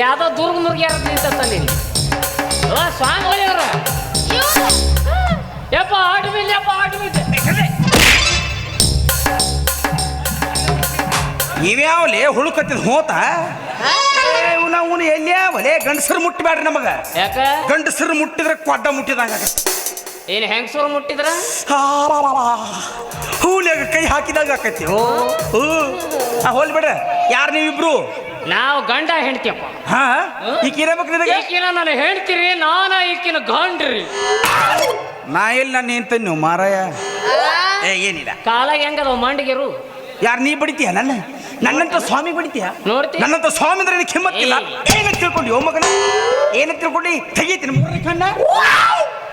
ಯಾವ್ದೋ ದುರ್ಗ ಮುರ್ಗ್ಯಾರ ನಿಂತಲ್ಲಿ ಅಲ್ಲ. ಸ್ವಾಮಿಗಳು ಇವ್ರ ಯಪ್ಪ ಆಟು ಬಿಲ್ ಯಪ್ಪ ಆಟು ಇವ್ಯಾವಲೆ ಇವ್ಯಾವಲೆ ಹುಳುಕತ್ತಿದ ಹೋತ? ನಾವು ಎಲ್ಲಿಯಾವಲೆ? ಗಂಡಸರು ಮುಟ್ಟಬೇಡ್ರಿ ನಮಗ. ಯಾಕ? ಗಂಡಸರು ಮುಟ್ಟಿದ್ರೆ ಕೊಡ್ಡ ಮುಟ್ಟಿದಂಗ ಏನ್ ಹೆಂಗಸರು ಮುಟ್ಟಿದ್ರ? ಹೂಲ್ಯಾಗ ಕೈ ಹಾಕಿದಾಗ ಆಕತಿ ಓ ಹೂ. ಹೋಲ್ ಬಿಡ್ರ. ಯಾರು ನೀವಿಬ್ರು? ನಾವು ಗಂಡ ಹೆಂಡ್ತಿಯಪ್ಪ ಹಾ ಈಗ ಇರಬೇಕು ನಿನಗೆ? ಈಕಿನ ನಾನು ಹೇಳ್ತೀರಿ ನಾನ ಈಕಿನ ಗಂಡ್ರಿ. ನಾ ಎಲ್ಲಿ ನಾನು ಏನ್ ನೀವು ಮಾರಾಯ? ಏ ಏನಿಲ್ಲ. ಕಾಲ ಹೆಂಗದ ಮಂಡಿಗೆರು? ಯಾರು ನೀ ಬಡಿತೀಯ ನನ್ನ? ನನ್ನಂತ ಸ್ವಾಮಿ ಬಡಿತೀಯ? ನೋಡ್ತಿ ನನ್ನಂತ ಸ್ವಾಮಿ ಅಂದ್ರೆ ನಿನಗೆ ಕಿಮ್ಮತ್ತಿಲ್ಲ. ಏನಂತ ತಿಳ್ಕೊಂಡು ಓ ಮಗನ? ಏನಂತ ತಿಳ್ಕೊಂಡು? ತೆಗೀತೀನಿ. ಮೂರನೇ ಕಣ್ಣ?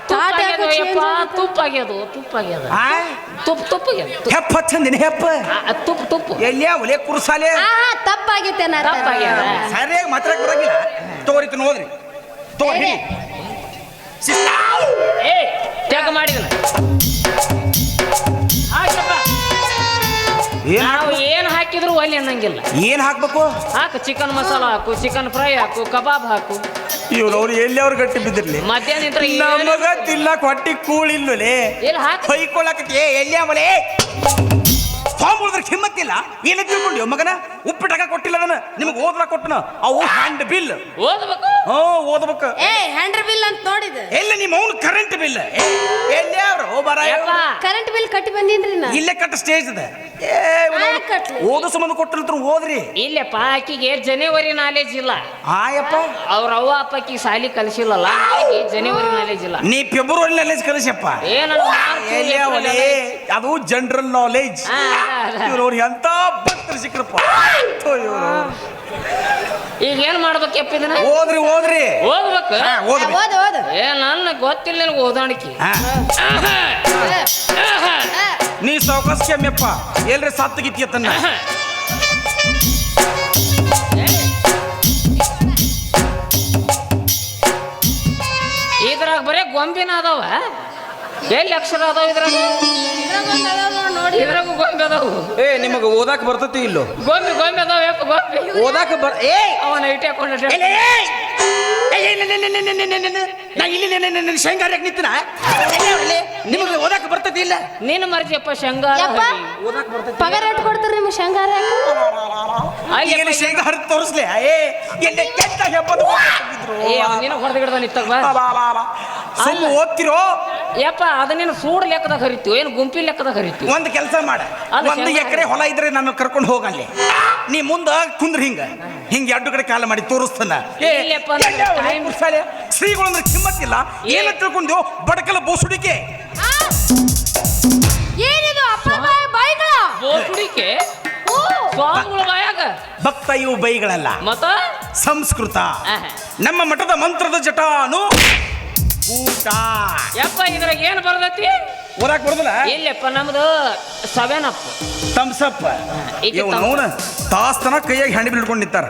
ತುಪ್ಪ ಆಗ್ಯದ ಯಪ್ಪ? ತುಪ್ಪ ಆಗ್ಯದು? ತುಪ್ಪ ಆಗ್ಯದ? ಆ? ತುಪ್ಪ ತುಪ್ಪ ಆಗ್ಯದ? ಹೆಪ್ಪ ಹಚ್ಚಂದಿನ ಹೆಪ್ಪ. ಆ, ತುಪ್ಪ ತುಪ್ಪ ಎಲ್ಲಿಯ ಒಲೆ ಕುರ್ಸಾಲೆ? ಆ ತಪ್ಪಾಗಿತ್ತೆ ನಾ ತಪ್ಪಾಗ್ಯದ? ಸರಿಯಾಗಿ ಮಾತಾಡಕ್ ಬರಂಗಿಲ್ಲ ತಗೋರಿತು ನೋಡ್ರಿ ತಗೋರಿ ಏ ತ್ಯಾಗ ಮಾಡಿದನ? ಏನ್ ನಾವು ಏನ್ ಹಾಕಿದ್ರು ಒಲೆ ಅನ್ನಂಗಿಲ್ಲ. ಏನ್ ಹಾಕ್ಬೇಕು? ಹಾಕು ಚಿಕನ್ ಮಸಾಲ ಹಾಕು ಚಿಕನ್ ಫ್ರೈ ಹಾಕು ಕಬಾಬ್ ಹಾಕು. ಇವ್ರು ಅವ್ರು ಎಲ್ಲಿ ಅವ್ರು ಗಟ್ಟಿ ಬಿದ್ದಿರ್ಲಿ? ಮಧ್ಯಾಹ್ನ ನಿಂತ್ರ ನಮಗ ತಿನ್ನಕ್ ಹೊಟ್ಟಿ ಕೂಳಿಲ್ಲಲೆ ಇಲ್ಲಿ ಹಾಕು ಹೊಯ್ಕೊಳಕತಿ ಎಲ್ಲಿ ಅವಳೆ ಫಾರ್ಮ್ ಉಳಿದ್ರೆ ಕಿಮ್ಮತ್ತಿಲ್ಲ? ಏನ ತಿಳ್ಕೊಂಡಿ ಮಗನ? ಉಪ್ಪಿಟ್ಟಾಗ ಕೊಟ್ಟಿಲ್ಲ ಅದನ್ನ. ನಿಮಗೆ ಓದ್ರ ಕೊಟ್ಟನ? ಅವು ಹ್ಯಾಂಡ್ ಬಿಲ್ ಓದ್ಬೇಕು? ಹಾ ಓದ್ಬೇಕು. ಏ ಹ್ಯಾಂಡ್ರ್ ಬಿಲ್ ಅಂತ ನೋಡಿದ. ಎಲ್ಲ ನಿಮ್ಮ ಅವ್ನು ಕರೆಂಟ್ ಬಿಲ್ ಎಲ್ಲಿ ಅವ್ರು? ಬರ. ಯಪ್ಪ. ಕರೆಂಟ್ ಬಿಲ್ ಕಟ್ಟಿ ಬಂದೀನ್ರಿ ನಾ. ಇಲ್ಲೇ ಕಟ್ಟ ಸ್ಟೇಜ್ ಅದ ಏ? ಓದೋ ಸಂಬಂಧ ಕೊಟ್ಟಿರ್ತಾರ ಓದ್ರಿ ಇಲ್ಲಪ್ಪ ಆಕಿಗೆ ಜನವರಿ ನಾಲೆಜ್ ಇಲ್ಲ. ಆಯಪ್ಪ. ಅವ್ರ ಅವ್ವ ಅಪ್ಪಕ್ಕಿ ಸಾಲಿ ಕಲಿಸಿಲ್ಲಲ್ಲ ಜನವರಿ ನಾಲೆಜ್ ಇಲ್ಲ. ನೀ ಫೆಬ್ರವರಿ ನಾಲೆಜ್ ಕಲಿಸಪ್ಪ ಏನ ಅದು ಜನರಲ್ ನಾಲೆಜ್ ಇವ್ರವ್ರು ಎಂತ ಭಕ್ತರು ಸಿಕ್ಕ್ರಪ್ಪ. ಈಗ ಏನ್ ಮಾಡ್ಬೇಕಪ್ಪ ಇದನ್ನ? ಓದ್ರಿ ಓದ್ರಿ ಓದ್ಬೇಕು ಹಾ, ಓದ್ರಿ ಓದ್ ಓದ್ ಏ ನನ್ನ ಗೊತ್ತಿಲ್ಲ ನಿನಗೆ ಓದಾಣಿಕೆ. ಹಾ. ನೀ ಸಾವಕಾಶ ಕೆಮ್ಮಪ್ಪ ಎಲ್ರಿ ಸಾತ್ತಗಿತ್ತೀಯ ತನ್ನ ಇದ್ರಾಗ ಬರೀ ಗೊಂಬಿನ ಅದಾವ ಎಲ್ಲಿ ಅಕ್ಷರ ಅದಾವ ಇದ್ರಾಗ ನೋಡಿ ಇದ್ರಾಗ ಗೊಂಬೆ ಅದಾವು ಏ ನಿಮಗೆ ಓದಾಕ ಬರ್ತತಿ ಇಲ್ಲೋ ಗೊಂಬೆ ಗೊಂಬೆ ಅದಾವ ಯಪ್ಪ ಗೊಂಬೆ ಓದಾಕ ಬರ್ ಏ ಅವನ ಇಟ್ಟೆ ಏಯ್, ನೆ, ಇಲ್ಲಿ ನೆ, ನೆ, ನೆ, ನೆ, ಶೇಂಗಾ ಹರಿಯಕ್ ನಿಂತಿನ ನಿಮಗೆ ಓದಾಕ ಬರ್ತತಿ ಇಲ್ಲ? ನೀನು ಮರ್ಜಿಯಪ್ಪ ಶಂಗಾರ ಯಪ್ಪ ಪಗಾರ ಎಟ್ ಕೊಡ್ತೀರಿ ನಿಮ್ಗೆ ಶಂಗಾರ ಈಗ ಶೇಂಗಾ ಹರಿದು ತೋರಿಸ್ಲಿ ಏ ಎಲ್ಲಿ ಕೆಟ್ಟ ಹೆಬ್ಬದ ಏ ನಿನ್ನ ಹೊಡೆದ ಗಿಡದ ಬಾ. ಸುಮ್ಮ ಓದ್ತಿರೋ? ಯಪ್ಪ ಅದ ನೀನು ಸೂಡ್ ಲೆಕ್ಕದಾಗ ಹರಿತೀವಿ ಏನು ಗುಂಪಿ ಲೆಕ್ಕದಾಗ ಹರಿತೀವಿ ಒಂದು ಕೆಲಸ ಮಾಡ. ಅದು ಒಂದು ಶೇಂಗಾ ಎಕರೆ ಹೊಲ ಇದ್ರೆ ನಾನು ಕರ್ಕೊಂಡು ಹೋಗಲ್ಲಿ ನೀ ಮುಂದ ಕುಂದ್ರ ಹಿಂಗ. ಹಿಂಗ ಎರಡು ಕಡೆ ಕಾಲ ಮಾಡಿ ತೋರಿಸ್ತಾನ. ಏ, ಇಲ್ಲಪ್ಪ, ನನಗೆ time-. ಶ್ರೀಗಳಂದ್ರೆ ಕಿಮ್ಮತ್ತಿಲ್ಲ ಏ. ಏನ ತಿಳ್ಕೊಂಡು ಬಡಕಲ ಬೋಸುಡಿಕೆ. ಏನಿದು ಅಪ್ಪ ಬಾಯ್ಗಳ? ಬೋಸುಡಿಕೆ? ಸ್ವಾಮಿಗಳ ಬಾಯಾಗ? ಭಕ್ತ ಇವು ಬೈಗಳಲ್ಲ. ಮತ ಸಂಸ್ಕೃತ. ನಮ್ಮ ಮಠದ ಮಂತ್ರದ ಜಟಾನು ಊಟ. ಯಪ್ಪ ಇದ್ರಾಗ ಏನು ಬರ್ತೈತಿ ಓದಾಕ್ ಬರೋದಿಲ್ಲ. ಇಲ್ಲಪ್ಪ ನಮ್ದು? ಸವೆನಪ್ಪ. ತಮ್ಸಪ್ಪ. ಅವನ ತಾಸ್ತನ ಕೈಯಾಗಿ ಹ್ಯಾಂಡ್ ಬಿಲ್ ಇಟ್ಕೊಂಡು ನಿಂತಾರ.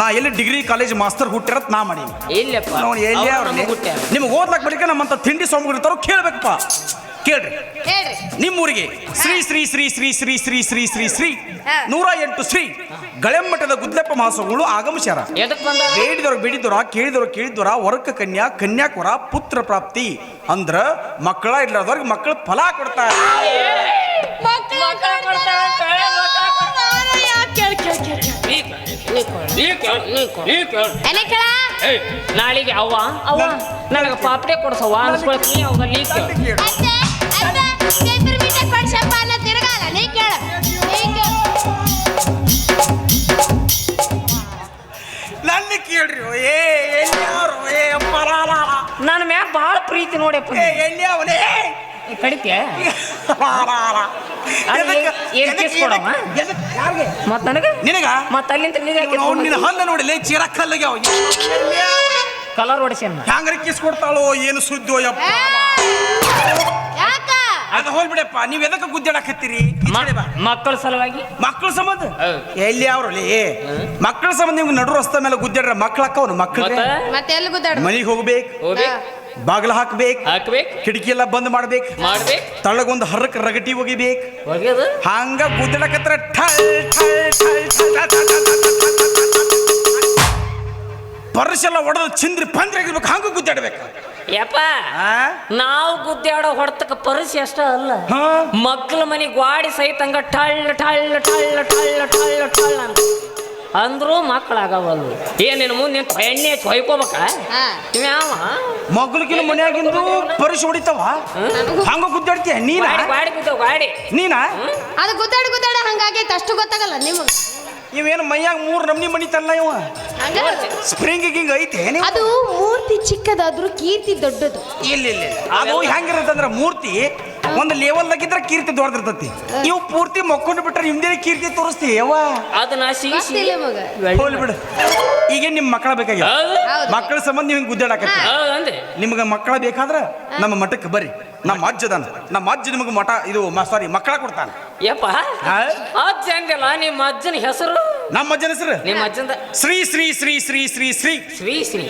ನಾ ಎಲ್ಲಿ ಡಿಗ್ರಿ ಕಾಲೇಜ್ ಮಾಸ್ತರ್ ಹುಟ್ಟಿರತ್ ನಾ ಮಾಡೀನಿ. ಇಲ್ಲಪ್ಪ. ನಾವು ಎಲ್ಲಿ ಅವ್ರು ನಮಗ್ ಹುಟ್ಟ್ಯಾರ. ನಿಮ್ಗೆ ಓದ್ಲಕ್ ಬಳಿಕ ನಮ್ಮಂತ ತಿಂಡಿ ಸೋಮಗಳಿರ್ತಾರೋ ಕೇಳ್ಬೇಕಪ್ಪ. ಕೇಳ್ರಿ. ಹೇಳ್ರಿ ನಿಮ್ಮೂರಿಗೆ ಶ್ರೀ ಶ್ರೀ ಶ್ರೀ ಶ್ರೀ ಶ್ರೀ ಶ್ರೀ ಶ್ರೀ ಶ್ರೀ ಶ್ರೀ ಹಾ. ನೂರ ಎಂಟು ಶ್ರೀ ಗಳೆಮ್ಮಠದ ಗುದ್ಲೆಪ್ಪ ಮಹಾಸ್ವಾಮಿಗಳು ಆಗಮಿಸ್ಯಾರ. ಎದಕ್ ಬಂದ? ಬೇಡಿದವರು ಕೇಳಿದ್ರ ಕೇಳಿದವರು ಕೇಳಿದವರ ವರ್ಕ ಕನ್ಯಾ ಕನ್ಯಾಕುರ ಪುತ್ರ ಪ್ರಾಪ್ತಿ ಅಂದ್ರ ಮಕ್ಕಳ ಇರ್ಲಾರ್ದವ್ರಿಗೆ ಮಕ್ಕಳು ಫಲ ಕೊಡ್ತಾರೆ. ಎಲೆ ಕೇಳ ನಾಳೆಗೆ ಅವ್ವ? ಅವ್ವ? ನನಗೆ ಪಾಪಡೆ ಕೊಡ್ಸವ್ವ ಅನ್ಸ್ಕೊಳ್ತೀನಿ ಅವಾಗ ಲೀಕ್ ಕೇಳು. ಅತ್ತೆ ಅತ್ತೆ ಕೊಡ್ಸಪ್ಪ ಅನ್ನೋ ತಿರ್ಗಾಲ ನೀ ಕೇಳ. ನೀ ಕೇಳ. ನನ್ನ ಕೇಳ್ರಿ ಏ ಎಲ್ಲಿ ಯಾರು ಏ ಪರಾಲ ನನ್ನ ಮ್ಯಾಗ ಭಾಳ ಪ್ರೀತಿ ನೋಡಪ್ಪ ಏ ಎಲ್ಲಿ ಅವನೇ? ಕಡಿತೀಯ? ಅಲ್ಲಿ ಏನ್ ಕಿಸ್ ಕೊಡಮ್ಮ? ಮತ್ ನನಗೆ? ನಿನಗ? ಮತ್ ಅಲ್ಲಿಂದ ನೀರ್ ಹಾಕಿ ಅವ್ನು ನಿನ್ನ ಹಲ್ಲ ನೋಡಿಲ್ಲ ಚೀರ ಕಲ್ಲಗ್ಯಾವ ಕಲರ್ ಹೊಡಿಸ್ಯಾನ. ಹ್ಯಾಂಗ್ರ ಕಿಸ್ ಕೊಡ್ತಾಳೋ ಏನು ಸುದ್ದಿ ಯಪ್ಪ. ಅದು ಹೋಗ್ಬಿಡಪ್ಪ ನೀವ್ ಎದಕ್ಕೆ ಗುದ್ದಾಡಕತ್ತೀರಿ ಮಕ್ಕಳ ಸಲುವಾಗಿ? ಮಕ್ಕಳ ಸಂಬಂಧ. ಎಲ್ಲಿ ಅವ್ರಲ್ಲಿ ಮಕ್ಕಳ ಸಂಬಂಧ ನಿಮ್ಗೆ ನಡು ರಸ್ತೆ ಮೇಲೆ ಗುದ್ದಾಡ್ರ ಮಕ್ಳ ಅಕ್ಕವನು ಮಕ್ಕಳ ಮನೆಗೆ ಮತ್ತೆ ಎಲ್ಲಿ ಗುದ್ದಾಡ ಮನಿಗೆ ಹೋಗ್ಬೇಕು. ಹೋಗ್ಬೇಕು. ಬಾಗಿಲು ಹಾಕ್ಬೇಕು ಹಾಕ್ಬೇಕು ಕಿಟಕಿ ಎಲ್ಲ ಬಂದ್ ಮಾಡ್ಬೇಕು ಮಾಡ್ಬೇಕು ತಳಗೊಂದು ಹರಕ್ ರಗಟಿ ಒಗಿಬೇಕು ಹಂಗ ಗುದ್ದಾಡಕತ್ರ ಠಳ್ ಠಳ್ ಠಳ್ ಠಳ್ ಠಳ್ ಠಳ್ ಠಳ್ ಠಳ್ ಠಳ್ ಠಳ್ ಠಳ್ ಠಳ್ ಠಳ್. ಪರ್ಸೆಲ್ಲ ಒಡೆದು ಚಿಂದ್ರಿ ಪಂದ್ರಿ ಆಗಿರ್ಬೇಕು ಹಂಗ ಗುದ್ದಾಡ್ಬೇಕು ಯಪ್ಪ ಆ? ನಾವು ಗುದ್ದಾಡೋ ಹೊಡ್ತಕ್ಕ ಪರಿಸಿ ಅಷ್ಟ ಅಲ್ಲ ಹಾ? ಮಕ್ಕಳ ಮನೆ ಗ್ವಾಡಿ ಸಹಿತಂಗ ಟಳ್ಳ ಟಳ್ಳ ಟಳ್ಳ ಟಳ್ಳ ಟಳ್ಳ ಟಳ್ಳ ಅಂತ ಅಂದ್ರೂ ಮಕ್ಕಳಾಗವಲ್ಲು ಏನೇನು ಮುಂದೆ ನಿಂತು ಎಣ್ಣೆ ಹೊಯ್ಕೋಬೇಕ ಹಾ. ಯಾವ ಮಗ್ಳಿಗಿನ ಮನ್ಯಾಗಿಂದು ಪರಿಸ್ ಹೊಡಿತಾವ? ಹಂಗ ಗುದ್ದಾಡ್ತೀಯ? ನೀನ? ಗಾಡಿ ಗಾಡಿ ನೀನ? ಅದು ಗುದ್ದಾಡಿ ಗುದ್ದಾಡ ಹಂಗಾಗೈತೆ ಅಷ್ಟು ಗೊತ್ತಾಗಲ್ಲ ನಿಮಗೆ. ಇವೇನು ಮೈಯಾಗ ಮೂರ್ ನಮ್ನಿ ಮಣಿತಲ್ಲ ಇವ? ಹಂಗ ಸ್ಪ್ರಿಂಗ್ ಗಿಂಗ್ ಐತೆ ಅದು ಮೂರ್ತಿ ಚಿಕ್ಕದಾದ್ರೂ ಕೀರ್ತಿ ದೊಡ್ಡದು. ಇಲ್ಲ ಇಲ್ಲ ಇಲ್ಲ. ಅದು ಹೆಂಗಿರತ್ತಂದ್ರ ಮೂರ್ತಿ ಒಂದು ಲೆವೆಲ್ದಾಗಿದ್ರ ಕೀರ್ತಿ ದೊಡ್ದಿರ್ತತಿ ನೀವು ಪೂರ್ತಿ ಮಕ್ಕೊಂಡು ಬಿಟ್ರೆ ನಿಮ್ದೇ ಕೀರ್ತಿ ತೋರಿಸ್ತಿ ಯವ್ವ? ಅದನ್ನ ಸಿಗಿಸಿ ಗೊತ್ತಿಲ್ಲ ಮಗ. ಹೋಗ್ಲಿ ಬಿಡು. ಈಗ ನಿಮ್ ಮಕ್ಕಳ ಬೇಕಾಗಿ ಹೌದು. ಮಕ್ಕಳ ಸಂಬಂಧ ನಿಮ್ಗೆ ಗುದ್ದಾಡಕ ಗುದ್ದಾಡಕತ್ತಿ ಹೌದು ಅಂದೆ. ನಿಮ್ಗೆ ಮಕ್ಕಳ ಬೇಕಾದ್ರೆ ನಮ್ಮ ಮಠಕ್ಕೆ ಬರ್ರಿ. ನಮ್ಮ ಅಜ್ಜದಾನ ನಮ್ಮ ಅಜ್ಜ ನಿಮಗೆ ಮಠ ಇದು ಸಾರಿ ಮಕ್ಕಳ ಕೊಡ್ತಾನೆ. ಯಪ್ಪ? ಅಜ್ಜ ಅಂದಿಲ್ಲ ನಿಮ್ಮ ಅಜ್ಜನ ಹೆಸರು? ನಮ್ಮ ಅಜ್ಜನ ಹೆಸರು? ನಿಮ್ಮ ಅಜ್ಜಂದ ಶ್ರೀ ಶ್ರೀ ಶ್ರೀ ಶ್ರೀ ಶ್ರೀ ಶ್ರೀ. ಶ್ರೀ ಶ್ರೀ.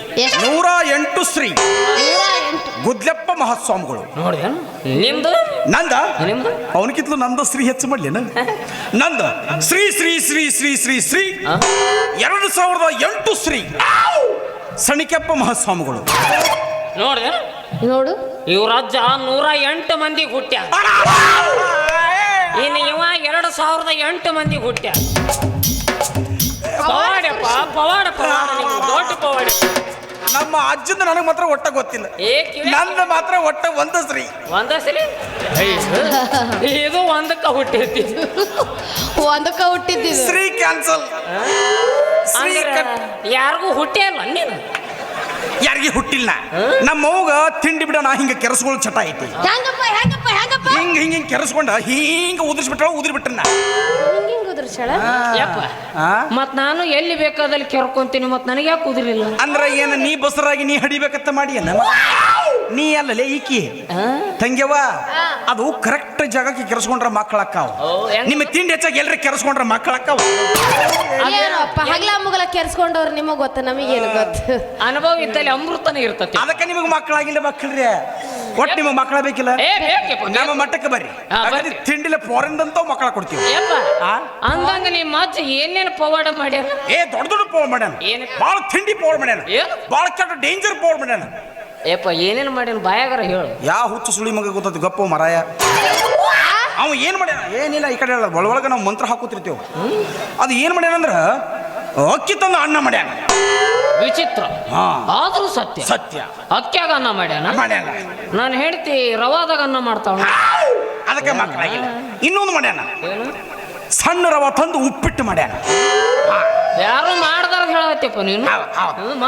ನೂರ ಎಂಟು ಶ್ರೀ. ಗುದ್ಲೆಪ್ಪ ಮಹಾಸ್ವಾಮಿಗಳು. ನೋಡಿ ನಿಮ್ದು? ನಂದ? ನಿಮ್ದು? ಅವನಕಿತ್ಲು ನಂದು ಶ್ರೀ ಹೆಚ್ಚು ಮಾಡ್ಲೇನ ನಂದ? ಶ್ರೀ ಶ್ರೀ ಶ್ರೀ ಶ್ರೀ ಶ್ರೀ ಶ್ರೀ? ಎರಡು ಸಾವಿರದ ಎಂಟು ಶ್ರೀ. ಸಣಿಕೆಪ್ಪ ಮಹಾಸ್ವಾಮಿಗಳು. ನೋಡಿದೇನು ನೋಡು. ಇವ್ರ ಅಜ್ಜ ನೂರ ಎಂಟು ಮಂದಿ ಹುಟ್ಟ್ಯ. ಇನ್ನು ಇವ ಎರಡು ಸಾವಿರದ ಎಂಟು ಮಂದಿ ಹುಟ್ಟ್ಯ. ಪವಾಡಪ್ಪ ಪವಾಡ ಪವಾಡ ನಿಮ್ದು ದೊಡ್ಡ ಪವಾಡ. ನಮ್ಮ ಅಜ್ಜದ ನನಗೆ ಮಾತ್ರ ಒಟ್ಟ ಗೊತ್ತಿಲ್ಲ. ಏ ಕಿವಿ ನಂದ ಮಾತ್ರ ಒಟ್ಟ ಒಂದು ಸ್ತ್ರೀ. ಒಂದ ಸರಿ ಇದು ಒಂದಕ್ಕ ಹುಟ್ಟಿರ್ತಿ ಒಂದಕ್ಕ ಹುಟ್ಟಿದ್ದೀವಿ ಶ್ರೀ ಕ್ಯಾನ್ಸಲ್. ಯಾರಿಗೂ ಹುಟ್ಟೇ ಅಲ್ಲ ನೀನು. ಯಾರಿಗೆ ಹುಟ್ಟಿಲ್ಲ. ನಮ್ಮ ಅವ್ಗ ತಿಂಡಿ ಬಿಡ ನಾ ಹಿಂಗ ಕೆರಸ್ಕೊಳ್ಳೋ ಚಟ ಐತಿ. ಹೆಂಗಪ್ಪ ಹೆಂಗಪ್ಪ ಹೆಂಗಪ್ಪ ಹಿಂಗ ಹಿಂಗ ಹಿಂಗ ಕೆರಸ್ಕೊಂಡ ಹಿಂಗ ಉದುರಿಸ್ಬಿಟ್ರ ಉದುರಿ ಬಿಟ್ಟನ ಹಿಂಗಿಂಗ್ ಯಪ್ಪ. ಮತ್ ನಾನು ಎಲ್ಲಿ ಬೇಕಾದಲ್ಲಿ ಕೆರ್ಕೊಂತೀನಿ ಮತ್ ನನಗೆ ಯಾಕೆ ಕುದಿರಿಲ್ಲ ಅಂದ್ರೆ ಏನ ನೀ ಬಸರಾಗಿ ನೀ ಹಡಿಬೇಕಂತ ಮಾಡಿ ನೀ ಅಲ್ಲಲೇ ಈಕಿ. ತಂಗ್ಯವ ಅದು ಕರೆಕ್ಟ್ ಜಾಗಕ್ಕೆ ಕೆರೆಸ್ಕೊಂಡ್ರ ಮಕ್ಕಳಕ್ಕಾವ ನಿಮ್ಮ ತಿಂಡಿ ಹೆಚ್ಚಾಗಿ ಎಲ್ರಿ ಕೆರೆಸ್ಕೊಂಡ್ರ ಮಕ್ಕಳಕ್ಕಾವ ಏನಪ್ಪ ಹಗಲ ಮುಗಲ ಕೆರ್ಸ್ಕೊಂಡವ್ರು ನಿಮಗ್ ಗೊತ್ತ ನಮಗೇನು ಗೊತ್ತು? ಅನುಭವ ಇದ್ದಲ್ಲಿ ಅಮೃತನೇ ಇರ್ತತಿ. ಅದಕ್ಕೆ ನಿಮಗೆ ಮಕ್ಕಳಾಗಿಲ್ಲ ಮಕ್ಕಳ್ರಿ ಒಟ್ಟು ನಿಮಗೆ ಮಕ್ಕಳ ಬೇಕಿಲ್ಲ? ನಮ್ಮ ಮಟ್ಟಕ್ಕೆ ಬರ್ರಿ. ತಿಂಡಿಲ ಫಾರಿನ್ದಂತ ಮಕ್ಕಳ ಕೊಡ್ತೀವಿ. ಹಂಗಂಗ ನಿಮ್ಮ ಅಜ್ಜ ಏನೇನು ಪವಾಡ ಮಾಡ್ಯಾರ ಏ ದೊಡ್ಡ ದೊಡ್ಡ ಪವಾಡ ಮಾಡ್ಯಾನ? ಭಾಳ ತಿಂಡಿ ಪವಾಡ ಮಾಡ್ಯಾನ. ಬಾಳ ಭಾಳ ಕೆಟ್ಟ ಡೇಂಜರ್ ಪವಾಡ ಮಾಡ್ಯಾನ. ಯಪ್ಪ ಏನೇನು ಮಾಡ್ಯಾನ ಬಾಯಾಗರ ಹೇಳು. ಯಾವ ಹುಚ್ಚು ಸುಳಿ ಮಗ ಗೊತ್ತೈತಿ? ಗಪ್ಪು ಮರಾಯ. ಅವ ಏನು ಮಾಡ್ಯಾನ? ಏನಿಲ್ಲ ಈ ಕಡೆ ಹೇಳ. ಒಳಗೆ ನಾವು ಮಂತ್ರ ಹಾಕೋತಿರ್ತೇವೆ ಅದು ಏನು ಮಾಡ್ಯಾನ ಅಂದ್ರ ಅಕ್ಕಿ ತಂದು ಅನ್ನ ಮಾಡ್ಯಾನ. ವಿಚಿತ್ರ. ಹಾ. ಆದ್ರೂ ಸತ್ಯ. ಸತ್ಯ. ಅಕ್ಕಿಯಾಗ ಅನ್ನ ಮಾಡ್ಯಾನ? ಮಾಡ್ಯಾನ. ನಾನು ಹೇಳ್ತಿ ರವಾದಾಗ ಅನ್ನ ಮಾಡ್ತಾವ ಅದಕ್ಕೆ ಮಕ್ಕಳಾಗಿಲ್ಲ. ಇನ್ನೊಂದು ಮಾಡ್ಯಾನ. ಸಣ್ಣ ರವ ತಂದು ಉಪ್ಪಿಟ್ಟು ಮಾಡ್ಯಾನ. ಯಾರು ಮಾಡ್ದಾರ ಹೇಳತ್ತಪ್ಪ ನೀನು?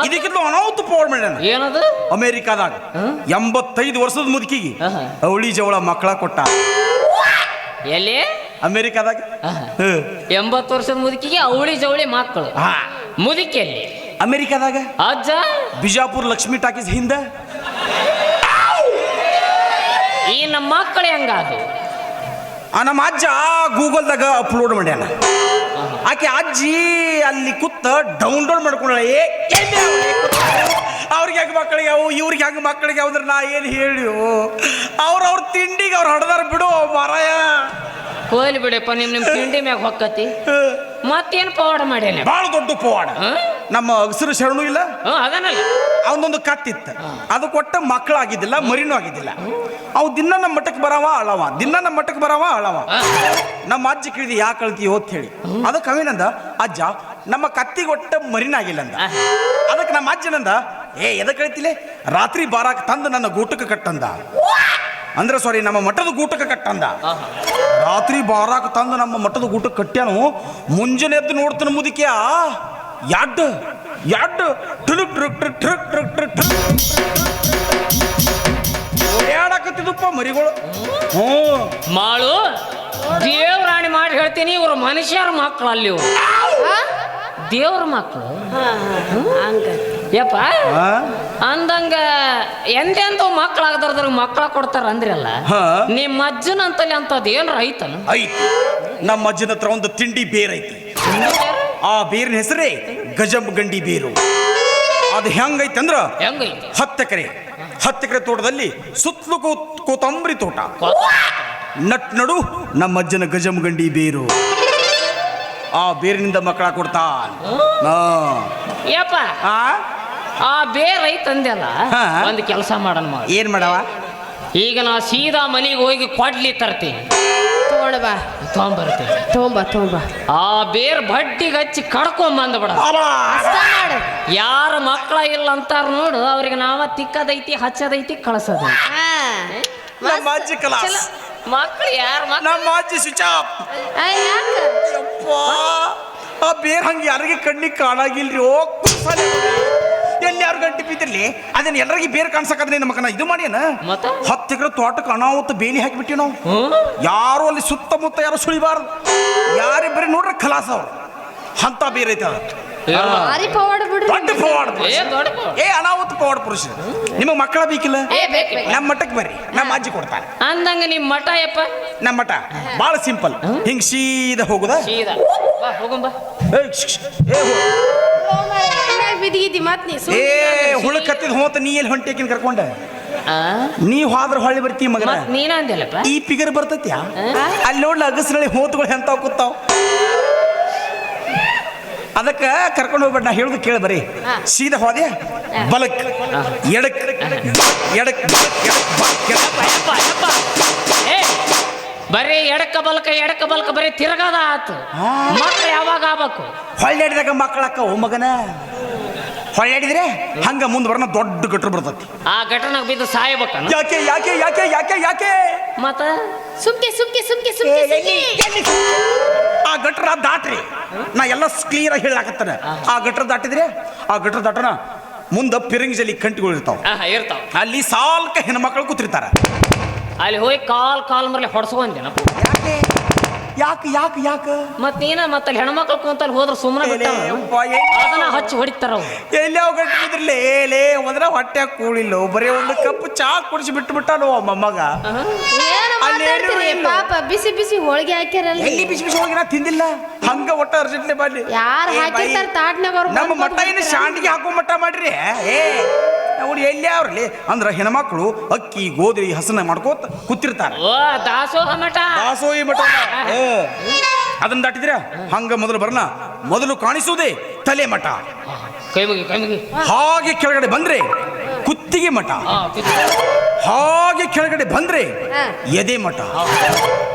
ಇದಕ್ಕಿಂತ ಅನಾಹುತ ಪೋಡ್ ಮಾಡ್ಯಾನ. ಏನದು? ಅಮೇರಿಕಾದಾಗ ಎಂಬತ್ತೈದು ವರ್ಷದ ಮುದುಕಿಗೆ. ಅವಳಿ ಜವಳ ಮಕ್ಕಳ ಕೊಟ್ಟ. ಎಲ್ಲಿ? ಅಮೇರಿಕಾದಾಗ. ಎಂಬತ್ತು ವರ್ಷದ ಮುದುಕಿಗೆ ಅವಳಿ ಜವಳಿ ಮಕ್ಕಳು. ಮುದುಕಿಯಲ್ಲಿ? ಅಮೇರಿಕಾದಾಗ? ಅಜ್ಜ? ಬಿಜಾಪುರ್ ಲಕ್ಷ್ಮಿ ಟಾಕೀಸ್ ಹಿಂದೆ? ಈ ನಮ್ಮ ಮಕ್ಕಳು ಹೆಂಗಾದು ಆ ನಮ್ಮ ಅಜ್ಜ ಗೂಗಲ್ದಾಗ ಅಪ್ಲೋಡ್ ಮಾಡ್ಯಾನ. ಆಕೆ ಅಜ್ಜಿ ಅಲ್ಲಿ ಕೂತ ಡೌನ್ಲೋಡ್ ಮಾಡ್ಕೊಂಡ ಅವ್ರಿಗೆ ಹೆಂಗ್ ಮಕ್ಕಳಿಗೆ ಅವು? ಇವ್ರಿಗೆ ಹೆಂಗ್ ಮಕ್ಕಳಿಗೆ ಅಂದ್ರೆ ನಾ ಏನು ಹೇಳಿ ಅವ್ರ ಅವ್ರ ತಿಂಡಿಗೆ ಅವ್ರು ಹಡ್ದಾರ ಬಿಡು, ಮಾರಾಯ. ಹೋಗ್ಲಿ ಬಿಡಪ್ಪ ನಿಮ್ ನಿಮ್ ತಿಂಡಿ ಮ್ಯಾಗ ಹೊಕ್ಕತಿ. ಮತ್ತೇನು ಪವಾಡ ಮಾಡ್ಯಾನ? ಬಹಳ ದೊಡ್ಡ ಪವಾಡ. ನಮ್ಮ ಹಸಿರು ಶರಣು ಇಲ್ಲ? ಹ್ಮ್ ಅವನೊಂದು ಕತ್ತಿತ್ತ. ಅದು ಕೊಟ್ಟ ಮಕ್ಕಳಾಗಿದ್ದಿಲ್ಲ ಮರಿನೂ ಆಗಿದ್ದಿಲ್ಲ. ಅವು ದಿನ ನಮ್ಮ ಮಠಕ್ಕೆ ಬರವ ಅಳವ. ದಿನ ನಮ್ಮ ಮಠಕ್ಕೆ ಬರವ ಅಳವ. ನಮ್ಮ ಅಜ್ಜಿ ಕಿಳಿದು ಯಾಕೆ ಅಳ್ತೀಯೋ ಅಂತ ಹೇಳಿ. ಅದಕ್ಕೆ ಅವೇನಂದ ಅಜ್ಜ ನಮ್ಮ ಕತ್ತಿಗೆ ಒಟ್ಟ ಮರಿನಾಗಿಲ್ಲ ಅಂದ. ಅದಕ್ಕೆ ನಮ್ಮ ಅಜ್ಜನಂದ ಏ ಎದಕ್ಕೆ ಕಳಿತಿಲೆ ರಾತ್ರಿ ಬಾರಾಕ್ ತಂದು ನನ್ನ ಗೂಟಕ್ಕೆ ಕಟ್ಟಂದ. ಅಂದ್ರೆ ಸಾರಿ ನಮ್ಮ ಮಠದ ಗೂಟಕ್ಕೆ ಕಟ್ಟಂದ. ರಾತ್ರಿ ಬಾರಾಕ್ ತಂದು ನಮ್ಮ ಮಠದ ಗೂಟಕ್ಕೆ ಕಟ್ಟ್ಯಾನು. ಮುಂಜಾನೆ ಎದ್ದು ನೋಡ್ತಾನೆ ಮುದುಕಿಯ. ಯಾಡ್ ಯಾಡ್? ಟ್ರಿಕ್ ಟ್ರಿಕ್ ಟ್ರಿಕ್ ಟ್ರಿಕ್ ಟ್ರಿಕ್ ಟ್ರಿಕ್ ಟ್ರಿಕ್ ಓಡಾಡಕತ್ತಿದಪ್ಪ ಮರಿಗಳು. ಹ್ಞೂ. ಮಾಳು ದೇವ್ರಾಣಿ ಮಾಡಿ ಹೇಳ್ತೀನಿ ಇವ್ರ ಮನುಷ್ಯರ ಮಕ್ಕಳು ಅಲ್ಲಿ ಇವ್ರು ದೇವ್ರ ಮಕ್ಕಳು ಹಂಗ ಯಪ್ಪ? ಅಂದಂಗ ಎಂದೆಂದು ಮಕ್ಕಳಾಗದ್ರ ಮಕ್ಕಳ ಕೊಡ್ತಾರ ಅಂದ್ರಲ್ಲ ನಿಮ್ಮ ನಿಮ್ಮ ಅಜ್ಜನಂತಲ್ಲಿ ಅಂತದ್ ಏನ್ರ ಐತನ? ಐತಿ. ನಮ್ಮ ಅಜ್ಜನ ಹತ್ರ ಒಂದು ತಿಂಡಿ ಬೇರ್ ಐತಿ. ಆ ಬೇರಿನ ಹೆಸರೇ ಗಜಬ್ ಗಂಡಿ ಬೇರು. ಅದು ಹೆಂಗೈತೆ ಅಂದ್ರ ಹೆಂಗೈತಿ? ಹತ್ತು ಎಕರೆ. ಹತ್ತು ಎಕರೆ ತೋಟದಲ್ಲಿ ಸುತ್ತಲೂ ಕೋತಂಬರಿ ತೋಟ. ನಟ್ ನಡು ನಮ್ಮ ಅಜ್ಜನ ಗಜಮ್ ಗಂಡಿ ಬೇರು. ಆ ಬೇರಿನಿಂದ ಮಕ್ಕಳ ಕೊಡ್ತಾ ಯಪ್ಪ. ಆ ಬೇರೆ ಐತಂದೆಲ್ಲ ಹಾ. ಒಂದು ಕೆಲಸ ಮಾಡೋಣ ಮಾಡ. ಏನ್ ಮಾಡವ? ಈಗ ನಾ ಸೀದಾ ಮನೆಗೆ ಹೋಗಿ ಕೊಡ್ಲಿ ತರ್ತೀನಿ. ತಗೊಂಡ್ ಬಾ. ತೊಗೊಂಬರ್ತೀನಿ ತಗೊಂಬ ತಗೊಂಬ ಆ ಬೇರ್ ಬಡ್ಡಿಗೆ ಹಚ್ಚಿ ಕಡ್ಕೊಂಬಂದ ಬಿಡ. ಅಷ್ಟ ಮಾಡು. ಯಾರ ಮಕ್ಕಳ ಇಲ್ಲ ಅಂತಾರ ನೋಡು ಅವ್ರಿಗೆ ನಾವ ತಿಕ್ಕದೈತಿ ಹಚ್ಚದೈತಿ ಕಳಸದ ಹಾ. ನಮ್ಮ ಅಜ್ಜಿ ಮಕ್ಳು ಯಾರ ಮಕ್ಳು? ನಮ್ಮ ಅಜ್ಜಿ ಸುಚಾಪ್ ಅಯ್ಯ, ಯಾಕ? ಆ ಬೇರ್ ಹಂಗೆ ಯಾರಿಗೆ ಕಣ್ಣಿಗೆ ಕಾಣಾಗಿಲ್ರಿ? ಮಗ. ಎಲ್ಲಿ ಯಾರು ಗಂಟೆ ಬಿದ್ದಿರ್ಲಿ? ಅದನ್ನ ಎಲ್ಲರಿಗೆ ಬೇರೆ ಕಾಣ್ಸಕದ್ರೆ ನಮ್ಮ ಕಣ ಇದು ಮಾಡಿ ಮತ್ತ? ಹತ್ತು ಎಕರೆ ತೋಟಕ್ಕೆ ಅನಾಹುತ ಬೇಲಿ ಹಾಕಿಬಿಟ್ಟಿ ನಾವು. ಯಾರು ಅಲ್ಲಿ ಸುತ್ತಮುತ್ತ ಯಾರು ಸುಳಿಬಾರ್ದು. ಯಾರಿಬ್ಬರಿ ಬರೀ ನೋಡ್ರಿ ಖಲಾಸ ಅವ್ರು. ಅಂತ ಬೇರೆ ಐತೆ ದೊಡ್ಡ ಪವಾಡ ಏ ಅನಾಹುತ ಪವಾಡ ಪುರುಷ. ನಿಮಗೆ ಮಕ್ಕಳ ಬೇಕಿಲ್ಲ? ಏ ಬೇಕು ಬೇಕು ನಮ್ಮ ಮಠಕ್ಕೆ ಬರ್ರಿ. ನಮ್ಮ ಅಜ್ಜಿ ಕೊಡ್ತಾರೆ. ಅಂದಂಗ ನಿಮ್ ಮಠ ಯಪ್ಪ? ನಮ್ಮ ಮಠ. ಭಾಳ ಸಿಂಪಲ್. ಹಿಂಗ್ ಸೀದ ಹೋಗುದ? ಸೀದಾ. ಬಾ ಹೋಗಂಬ ಏ, ಬಿದ್ದಿಗಿದ್ದಿ ಮತ್ ನೀ ಏ ಹುಳು ಕತ್ತಿದ್ ಹತ್ತಿದ ಹೋತ ನೀ ಎಲ್ಲಿ ಹೊಂಟೇಕಿನ ಕರ್ಕೊಂಡೆ? ಆ? ನೀ ಹೋದ್ರ ಹೊಳ್ಳಿ ಬರ್ತಿ ಮಗನ. ನೀನ ಅಂದಿಲ್ಲಪ್ಪ. ಈ ಪಿಗರ್ ಬರ್ತೈತ್ಯಾ? ಅಲ್ಲಿ ನೋಡ್ಲ ಅಗಸ್ರಳಿ ಹೋತ್ಗಳು ಎಂತಾವ್ ಕೂತಾವ್. ಅದಕ್ಕ ಕರ್ಕೊಂಡು ಹೋಗ್ಬೇಡ ನಾ ಹೇಳುದು ಕೇಳ ಬರೀ. ಸೀದಾ ಹೋದೆ? ಬಲಕ್. ಎಡಕ್. ಎಡಕ್ ಬರೀ ಎಡಕ ಬಲಕ ಎಡಕ. ಬಲಕ ಬರೀ ತಿರ್ಗದ ಆತು. ಮಕ್ಳು ಯಾವಾಗ ಆಗ್ಬೇಕು? ಹೊಳ್ಳಾಡಿದಾಗ ಮಕ್ಕಳಕ್ಕ ಮಗನ. ಹೊಳ್ಳಾಡಿದ್ರೆ ಹಂಗ ಮುಂದ್ ಬರೋಣ ದೊಡ್ಡ ಗಟ್ರು ಬರ್ತತಿ. ಆ ಘಟನೆಗೆ ಬಿದ್ದು ಸಾಯಬೇಕು ಯಾಕೆ ಯಾಕೆ ಯಾಕೆ ಯಾಕೆ ಯಾಕೆ? ಮತ್ತ? ಸುಮ್ಕೆ ಸುಮ್ಕೆ ಸುಮ್ಕೆ ಸುಮ್ಕೆ ಸುಮ್ಕೆ! ಆ ಗಟ್ರ ದಾಟ್ರಿ. ನಾ ಎಲ್ಲ ಕ್ಲಿಯರ್ ಆಗಿ ಹೇಳಾಕತ್ತಾನ. ಆ ಗಟ್ರ ದಾಟಿದ್ರೆ ಆ ಗಟ್ರ ದಾಟನ ಮುಂದ ಪಿರಂಗಿಜಲ್ಲಿ ಕಂಟಿಗಳು ಇರ್ತಾವ. ಆಹಾ ಇರ್ತಾವ. ಅಲ್ಲಿ ಸಾಲ್ಕ ಹೆಣ್ಮಕ್ಳು ಕೂತಿರ್ತಾರ. ಅಲ್ಲಿ ಹೋಗಿ ಕಾಲ್ ಕಾಲ್ ಮರ್ಲಿ ಹೊಡ್ಸ್ಕೊಂದೇನಪ್ಪ ಯಾಕೆ? ಯಾಕೆ ಯಾಕೆ ಯಾಕೆ? ಮತ್ತೇನ ನೀನ ಮತ್ತ ಅಲ್ಲಿ ಹೆಣ್ಮಕ್ಳು ಕುಂತಲ್ಲಿ ಹೋದ್ರ ಸುಮ್ಮನೆ ಅದನ್ನ ಹಚ್ಚಿ ಹೊಡಿತಾರ ಅವ್ರು ಎಲ್ಲಿ ಗಟ್ಟಿ ಬಿದ್ರಲೇ ಲೇ ಹೋದ್ರ ಹೊಟ್ಟೆ ಕೂಳಿಲ್ಲ ಬರೀ ಒಂದು ಕಪ್ ಚಾ ಕುಡಿಸಿ ಬಿಟ್ಟು ಬಿಟ್ಟಾನು ಮೊಮ್ಮಗ. ಏನು ಮಾತಾಡ್ತೀರಿ? ಪಾಪ ಬಿಸಿ ಬಿಸಿ ಹೋಳಿಗೆ ಹಾಕ್ಯಾರಲ್ಲ ಎಲ್ಲಿ ಬಿಸಿ ಬಿಸಿ ಹೋಳಿಗೆ ನಾ ತಿಂದಿಲ್ಲ? ಹಂಗ ಒಟ್ಟ ಅರ್ಜೆಂಟ್ಲಿ ಬರ್ಲಿ ಯಾರ್ ಹಾಕಿರ್ತಾರ ಬಾಯಿ, ತಾಟ್ನಾಗ ಅವ್ರು ನಮ್ಮ ಬಂದ್ ಮಟ್ಟ ಏನು ಶಾಂಡಿಗೆ ಹಾಕೋ ಮಟ್ಟ ಮಾಡ್ರಿ ಏ ಅವ್ರು ಎಲ್ಲಿ ಅವ್ರಲ್ಲಿ? ಅಂದ್ರ ಹೆಣ್ಮಕ್ಳು ಅಕ್ಕಿ ಗೋಧಿ ಹಸನ ಮಾಡ್ಕೋತ ಕೂತಿರ್ತಾರ. ಓ ದಾಸೋಹ ಮಠ. ದಾಸೋಹಿ ಮಠ ಏ, ಅದನ್ನ ದಾಟಿದ್ರ ಹಂಗ ಮೊದಲು ಬರ್ನಾ? ಮೊದಲು ಕಾಣಿಸುವುದೇ ತಲೆ ಮಠ. ಕೈ ಮುಗಿ ಕೈ ಮುಗಿ. ಹಾಗೆ ಕೆಳಗಡೆ ಬಂದ್ರೆ ಕುತ್ತಿಗೆ ಮಠ. ಆ. ಹಾಗೆ ಕೆಳಗಡೆ ಬಂದ್ರೆ ಎದೆ ಮಠ.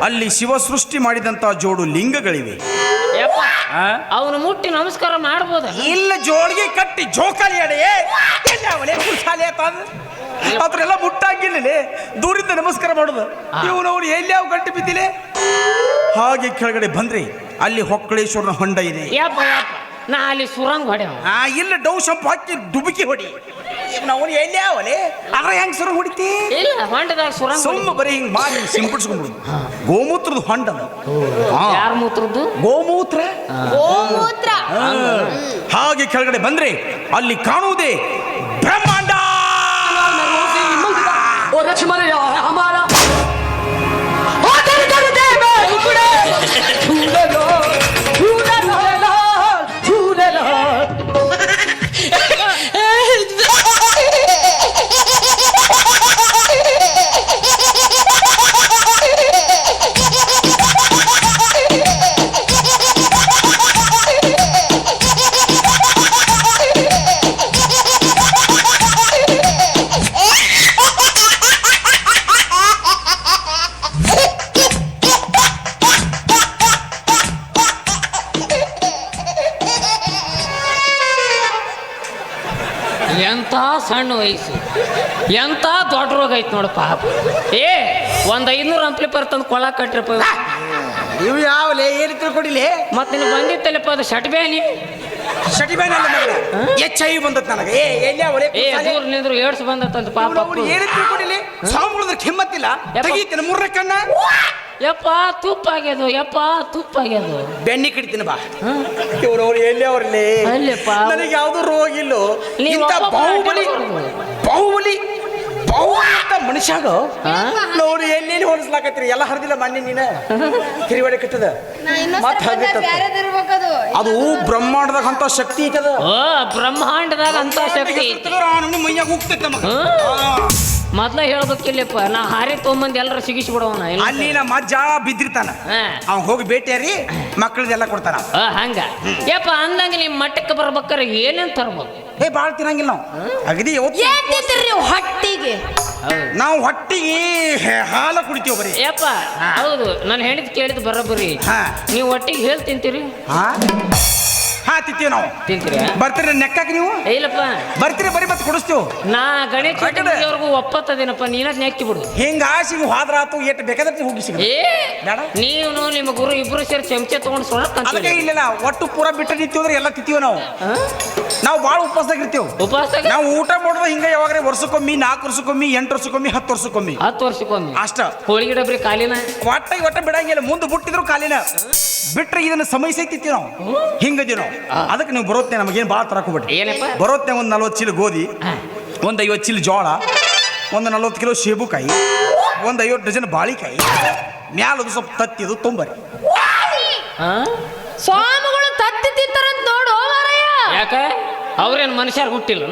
ಅಲ್ಲಿ ಶಿವ ಸೃಷ್ಟಿ ಮಾಡಿದಂತ ಜೋಡು ಲಿಂಗಗಳಿವೆ. ಯಪ್ಪ ಅವನು ಮುಟ್ಟಿ ನಮಸ್ಕಾರ ಮಾಡಬಹುದು ಇಲ್ಲ ಜೋಡಿಗೆ ಕಟ್ಟಿ ಜೋಕಾಲಿ ಕುರ್ಸಾಲಿ ಅದ್ರೆಲ್ಲ ಮುಟ್ಟಾಗಿಲ್ಲ ದೂರಿಂದ ನಮಸ್ಕಾರ ಮಾಡೋದು. ಇವನು ಅವ್ರು ಎಲ್ಲಿ ಯಾವ ಗಂಟೆ ಬಿದ್ದಿಲೆ. ಹಾಗೆ ಕೆಳಗಡೆ ಬಂದ್ರೆ ಅಲ್ಲಿ ಹೊಕ್ಕಳೇಶ್ವರನ ಹೊಂಡ ಇದೆ. ಯಪ್ಪ ಯಪ್ಪ. ನಾ ಅಲ್ಲಿ ಸುರಂಗ್ ಹೊಡೆ ಆ ಇಲ್ಲ ಡೌ ಶಂಪು ಹಾಕಿ ಡುಬುಕಿ ಹೊಡಿ. ನಾವು ಎಲ್ಲಿ ಅವಲೇ ಅದ್ರ ಹೆಂಗ್ ಸುರ ಹೊಡಿತಿ? ಇಲ್ಲ ಹೊಂಡದಾಗ ಸುರಂಗ ಸುಮ್ಮ ಬರೀ ಹಿಂಗ್ ಮಾಡಿ ಸಿಂಪಡಿಸ್ಕೊಂಡ್ಬಿಡುದು ಗೋಮೂತ್ರದ ಹೊಂಡ ಅದು. ಹಾ. ಮೂತ್ರದ್ದು? ಗೋಮೂತ್ರ? ಗೋಮೂತ್ರ. ಹಾಗೆ ಕೆಳಗಡೆ ಬಂದ್ರೆ ಅಲ್ಲಿ ಕಾಣುವುದೇ ಬ್ರಹ್ಮಾಂಡ! ಓ ಲಕ್ಷ್ಮಣ ಸಣ್ಣ ವಯಸ್ಸು. ಎಂಥ ದೊಡ್ಡ ರೋಗ ಐತಿ ನೋಡು ಪಾಪ. ಏ ಒಂದ್ ಐನೂರು ಅಂಪ್ಲಿಫರ್ ತಂದು ಕೊಳ ಕಟ್ರಿಪ್ಪ ನೀವು ಯಾವಲೇ ಏನು ತಿಳ್ಕೊಡಿಲಿ ಮತ್ತೆ ನಿನ್ ಬಂದಿತ್ತಲ್ಲಪ್ಪ ಅದು ಶಟ್ ಬ್ಯಾನಿ ಎಚ್ ಐ ಬಂದತ್ ನನಗೆ. ಏ ಎಲ್ಲಿ ಯಾವಲೆ ಏ ಅದೂರು ನಿಂದ್ರು ಏಡ್ಸ್ ಬಂದತ್ತಂತ ಪಾಪ ಏನು ತಿಳ್ಕೊಡಿಲಿ ಸ್ವಾಮಿಗಳದ್ರ ಕೆಮ್ಮತ್ತಿಲ್ಲ. ತೆಗೀತೀನಿ ಮೂರನೇ ಕಣ್ಣ. ಯಪ್ಪ ತುಪ್ಪ ಆಗ್ಯದು ಯಪ್ಪ ತುಪ್ಪ ಆಗ್ಯದು ಬೆನ್ನಿ ಕಡಿತೀನಿ ಬಾ. ಇವ್ರು ಅವ್ರು ಎಲ್ಲಿ ಅವ್ರಲ್ಲಿ? ಅಲ್ಲಪ್ಪ. ನನಗೆ ಯಾವ್ದು ರೋಗ ಇಲ್ಲೋ. ನೀವು ಇಂಥ ಬಾಹುಬಲಿ ಬಾಹುಬಲಿ ಬಾಹುಬಲಿ ಅಂತ ಮನುಷ್ಯಾಗ? ನೋಡಿ ಎಲ್ಲೆಲ್ಲಿ ಹೋಲಿಸ್ಲಾಕತ್ರಿ ಎಲ್ಲ ಹರಿದಿಲ್ಲ ಮೊನ್ನೆ ನೀನ. ಕಿರಿವಾಡಿ ಕಟ್ಟದ. ಮತ್ ಹರಿದಿತ್ತ ಅದು ಬ್ರಹ್ಮಾಂಡದಾಗ ಅಂತ ಶಕ್ತಿ ಐತದ. ಓ ಬ್ರಹ್ಮಾಂಡದಾಗ ಅಂತ ಶಕ್ತಿ. ಮೈಯಾಗ ಹೋಗ್ತೈತೆ ನಮಗ. ಮೊದ್ಲ ಹೇಳ್ಬೇಕಿಲ್ಲಪ್ಪ ನಾ ಹಾರಿ ತೊಗೊಂಬಂದು ಎಲ್ಲರ ಸಿಗಿಸ್ಬಿಡೋಣ ಇಲ್ಲ ಅಲ್ಲಿ ನಮ್ಮ ಅಜ್ಜ ಬಿದ್ದಿರ್ತಾನ. ಹಾ. ಅವ್ ಹೋಗಿ ಭೇಟಿಯಾರಿ ಮಕ್ಕಳದೆಲ್ಲ ಕೊಡ್ತಾನ. ಆ, ಹಂಗ. ಯಪ್ಪ ಅಂದಂಗ ನಿಮ್ ಮಟ್ಟಕ್ಕೆ ಬರ್ಬೇಕಾರೆ ಏನೇನ್ ತರ್ಬೋದು ಏ ಭಾಳ ತಿನ್ನಂಗಿಲ್ಲ ನಾವು. ಅಗದಿ ಯಾವತ್ತು ಏನ್ ತಿಂತೀರಿ ನೀವು ಹೊಟ್ಟಿಗೆ? ನಾವು ಹೊಟ್ಟಿಗೆ ಹಾಲ ಕುಡಿತೀವಿ ಬರೀ. ಯಪ್ಪ ಹೌದು ನಾನು ಹೇಳಿದ್ ಕೇಳಿದ್ ಬರೋಬ್ಬರಿ. ಹಾ. ನೀವು ಹೊಟ್ಟಿಗೆ ಹೇಳ್ ತಿಂತೀರಿ? ಹಾ? ಹಾ ತಿಂತೀವಿ ನಾವು. ತಿಂತೀರಿ? ಬರ್ತೀರಿ ನೆಕ್ಕಾಕ ನೀವು? ಏ, ಇಲ್ಲಪ್ಪ ಬರ್ತೀರಿ ಬರೀ ಮತ್ತೆ ಕುಡಿಸ್ತೀವಿ. ನಾ ಗಣೇಶ ಆ ಕಡೆ. ಒಪ್ಪತ್ತದೇನಪ್ಪ ನೀನ ನೆಕ್ಕಿ ಬಿಡು ಹಿಂಗ ಆಸಿ ಹಾದ್ರ ಆತು ಎಟ್ ಬೇಕಾದ್ರೆ ಹೋಗಿ ಸಿಗ. ಏ ಬೇಡ? ನೀವು ನಿಮ್ಮ ಗುರು ಇಬ್ರು ಸೇರಿ ಚಮಚೆ ತಗೊಂಡು ಅದಕ್ಕೆ ಸೊಳಕ್ ಇಲ್ಲ ಒಟ್ಟು ಪೂರ ಬಿಟ್ಟು ನಿಂತೀವಿ ಅಂದ್ರೆ ಎಲ್ಲ ತಿಂತೀವಿ ನಾವು. ನಾವು ಭಾಳ ಉಪವಾಸದಾಗ ಇರ್ತೀವಿ. ಉಪವಾಸ ನಾವು ಊಟ ಮಾಡೋದು ಹಿಂಗ ಯಾವಾಗ್ರೆ ವರ್ಷಕ್ಕೊಮ್ಮಿ ನಾಲ್ಕು ವರ್ಷಕ್ಕೊಮ್ಮಿ ಎಂಟು ವರ್ಷಕ್ಕೊಮ್ಮಿ ಹತ್ತು ವರ್ಷಕ್ಕೊಮ್ಮಿ. ಹತ್ತು ವರ್ಷಕ್ಕೊಮ್ಮೆ? ಅಷ್ಟ. ಹೋಳಿಗೆ ಡಬ್ರಿ ಕಾಲಿನ ಒಟ್ಟ ಒಟ್ಟ ಬಿಡಂಗಿಲ್ಲ. ಮುಂದೆ ಬಿಟ್ಟಿದ್ರು ಕಾಲಿನ ಬಿಟ್ರೆ ಇದನ್ನ ಸಮಯ ತಿಂತೀವಿ ನಾವು ಹಿಂಗದಿರ ನಾವು. ಅದಕ್ಕೆ ನೀವು ಬರೋತ್ತೆ ನಮಗೇನು ಭಾಳ ತರಕ್ ಹೋಗ್ಬಿಟ್ರಿ ಏನಪ್ಪ? ಬರುತ್ತೆ ಒಂದು ನಲ್ವತ್ತು ಚೀಲ ಗೋಧಿ ಒಂದು ಐವತ್ತು ಚೀಲ ಜೋಳ ಒಂದು ನಲ್ವತ್ತು ಕಿಲೋ ಸೇಬುಕಾಯಿ ಒಂದು ಐವತ್ತು ಡಜನ್ ಬಾಳಿಕಾಯಿ ಮ್ಯಾಲದು ಸ್ವಲ್ಪ ತತ್ತಿದು ತುಂಬರಿ ಹಾ ಸ್ವಾಮಿಗಳು ತತ್ತಿ ತಿಂತಾರಂತ ನೋಡು ಮಾರಾಯ ಯಾಕ? ಅವ್ರೇನ್ ಮನುಷ್ಯರ್ ಹುಟ್ಟಿಲ್ಲ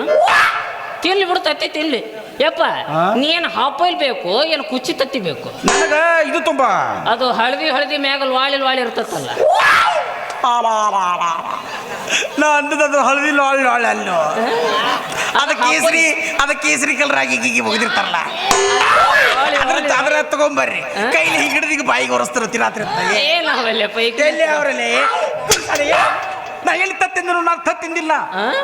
ತಿನ್ಲಿ ಬಿಡ್ತೈತಿ ತತ್ತಿ ತಿನ್ಲಿ. ಯಪ್ಪ ನೀನು ಹಾಪೈಲ್ ಬೇಕು ಏನು ಕುಚ್ಚಿ ತತ್ತಿ ಬೇಕು? ನನಗ ಇದು ತುಂಬ. ಅದು ಹಳದಿ ಹಳದಿ ಮ್ಯಾಗಲ್ ವಾಳಿ ವಾಳಿ ಇರ್ತತ್ತಲ್ಲ. ನಾ ಅಂದದ್ದು ಹಳದಿ ಲಾಳ್ ಲಾಳ್ ಅಲ್ಲೋ. ಅದ ಕೇಸರಿ ಅದು ಕೇಸರಿ ಕಲರ್ ಆಗಿ ಗೀಗಿ ಮುಗಿದಿರ್ತಾರಲ್ಲ. ಅದ್ರ ತಗೊಂಬರ್ರಿ. ಕೈಲಿ ಹಿಡಿದು ಈಗ ಬಾಯಿಗೆ ಹೊರಸ್ತಾರ ತಿರಾತ್ರಿ ಎಲ್ಲಿ ಅವರಲ್ಲಿ? ನಾ ಎಲ್ಲಿ ತತ್ತಿಂದ್ರು ನಾನು ತತ್ತಿಂದಿಲ್ಲ?